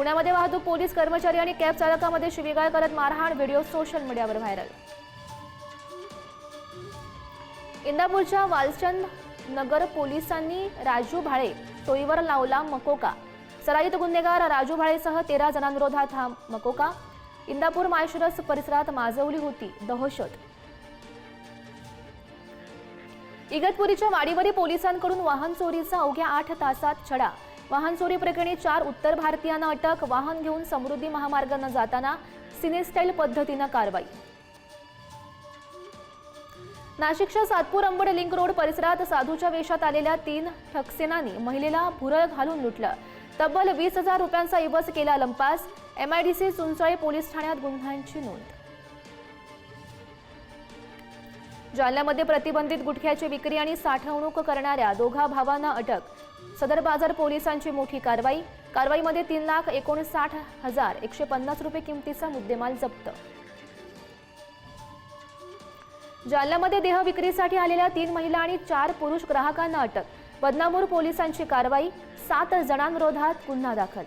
पुण्यामध्ये वाहतूक पोलीस कर्मचारी आणि कॅब चालकामध्ये शिवीगाळ करत मारहाण व्हिडिओ सोशल मीडियावर व्हायरल. इंदापूरच्या वालचंद नगर पोलिसांनी राजू भाळे टोईवर लावला मकोका. सराईत गुन्हेगार राजू भाळेसह तेरा जणांविरोधात हा मकोका. इंदापूर माळशिरस परिसरात माजवली होती दहशत. इगतपुरीच्या वाडीवरी पोलिसांकडून वाहन चोरीचा अवघ्या आठ तासात छडा. वाहन चोरी प्रकरणी चार उत्तर भारतीयांना अटक वाहन घेऊन समृद्धी महामार्गानं जाताना सिनेस्टाईल पद्धतीनं कारवाई. नाशिकच्या सातपूर अंबड लिंक रोड परिसरात साधूच्या वेशात आलेल्या तीन ठकसेनांनी महिलेला भुरळ घालून लुटलं. तब्बल वीस हजार रुपयांचा इवज केला लंपास. एमआयडीसी सुनसळे पोलीस ठाण्यात गुन्ह्यांची नोंद. जालन्यामध्ये प्रतिबंधित गुटख्याची विक्री आणि साठवणूक करणाऱ्या दोघा भावांना अटक. सदर बाजार पोलिसांची मोठी कारवाई. कारवाईमध्ये तीन लाख एकोणसाठ हजार एकशे पन्नास रुपये किमतीचा मुद्देमाल जप्त. जालन्यामध्ये देह विक्रीसाठी आलेल्या तीन महिला आणि चार पुरुष ग्राहकांना अटक. बदनामूर पोलिसांची कारवाई. सात जणांविरोधात गुन्हा दाखल.